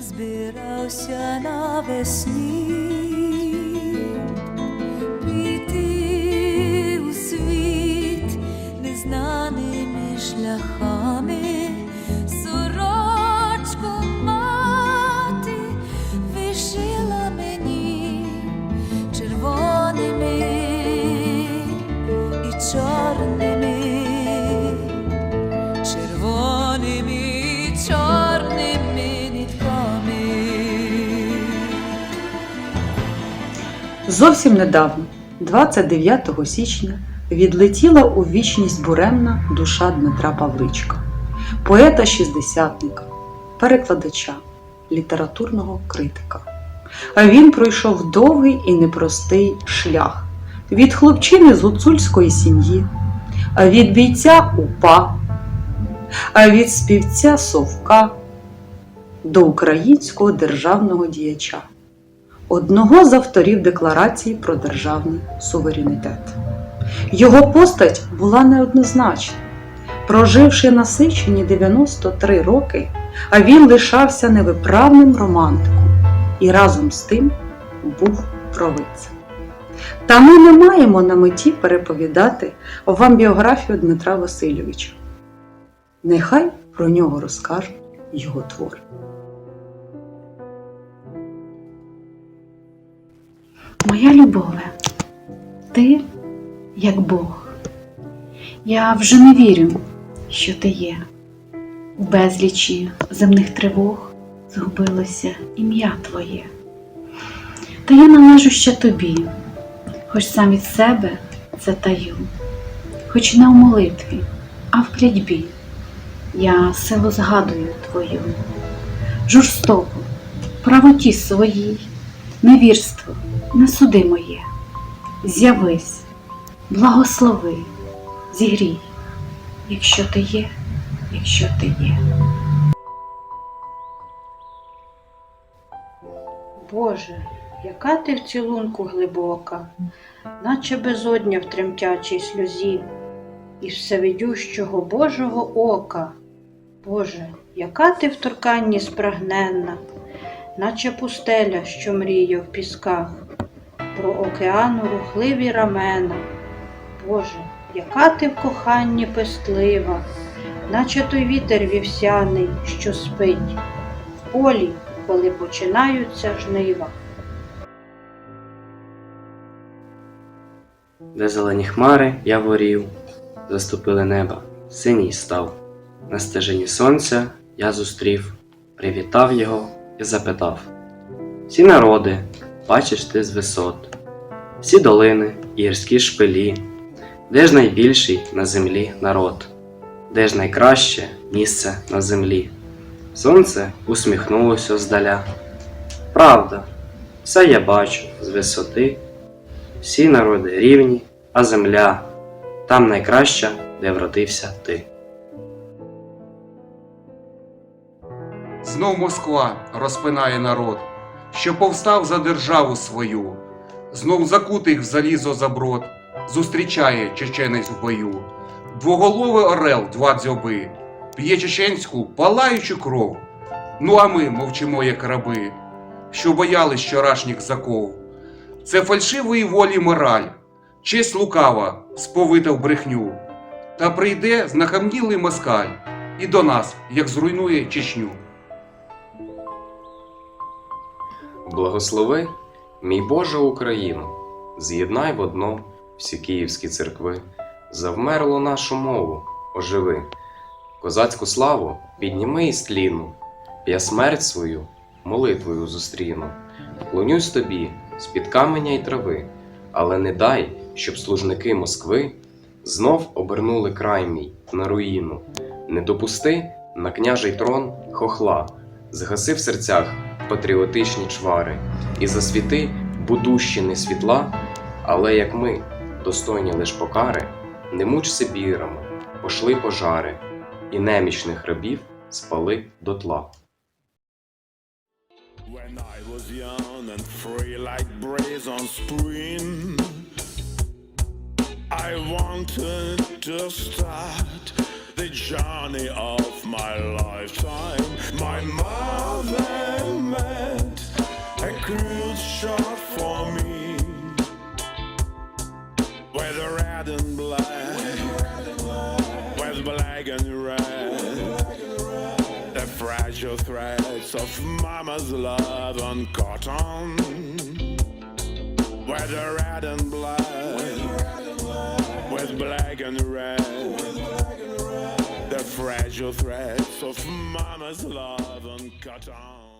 збирався навесні піти у світ незнаними шляхами, Зовсім недавно, 29 січня, відлетіла у вічність буремна душа Дмитра Павличка, поета-шістдесятника, перекладача, літературного критика. А він пройшов довгий і непростий шлях від хлопчини з гуцульської сім'ї, а від бійця УПА, а від співця Совка до українського державного діяча одного з авторів Декларації про державний суверенітет. Його постать була неоднозначна. Проживши насичені 93 роки, а він лишався невиправним романтиком і разом з тим був провидцем. Та ми не маємо на меті переповідати вам біографію Дмитра Васильовича. Нехай про нього розкажуть його твори. Моя любове, ти як Бог. Я вже не вірю, що ти є. У безлічі земних тривог згубилося ім'я Твоє. Та я належу ще тобі, хоч сам від себе це таю, хоч не у молитві, а в клятьбі. Я силу згадую твою, жорстоку, правоті своїй, невірство, не суди моє, з'явись, благослови, зігрій, якщо ти є, якщо ти є. Боже, яка ти в цілунку глибока, наче безодня в тремтячій сльозі, і всевидющого Божого ока. Боже, яка ти в торканні спрагненна, наче пустеля, що мріє в пісках, про океану рухливі рамена. Боже, яка ти в коханні пестлива, наче той вітер вівсяний, що спить в полі, коли починаються жнива. де зелені хмари яворів, заступили неба, синій став. На стежині сонця я зустрів, привітав його і запитав: Всі народи, бачиш ти з висот, всі долини гірські шпилі, де ж найбільший на землі народ, де ж найкраще місце на землі? Сонце усміхнулося здаля. Правда, все я бачу з висоти. Всі народи рівні, а земля там найкраща, де вродився ти. Знов Москва розпинає народ, що повстав за державу свою, знов закутих в залізо заброд, зустрічає чеченець в бою. Двоголовий орел, два дзьоби, п'є чеченську палаючу кров. Ну а ми мовчимо, як раби, що боялись вчорашніх заков. Це фальшивої волі мораль, честь лукава, сповита в брехню. Та прийде знахамнілий москаль і до нас, як зруйнує Чечню. Благослови, мій Боже Україну, з'єднай в одно всі київські церкви, завмерлу нашу мову, оживи, козацьку славу підніми із тліну, я смерть свою молитвою зустріну, вклонюсь тобі з-під каменя й трави, але не дай, щоб служники Москви знов обернули край мій на руїну, не допусти на княжий трон хохла, згаси в серцях патріотичні чвари, і засвіти будущини світла, але як ми, достойні лиш покари, не муч Сибірами, пошли пожари, і немічних рабів спали дотла. When I was young and free like breeze on spring, I wanted to start the journey of my lifetime. My mother black and red. The fragile threads of mama's love on cotton, with red and black, with black and red. The fragile threads of mama's love on cotton.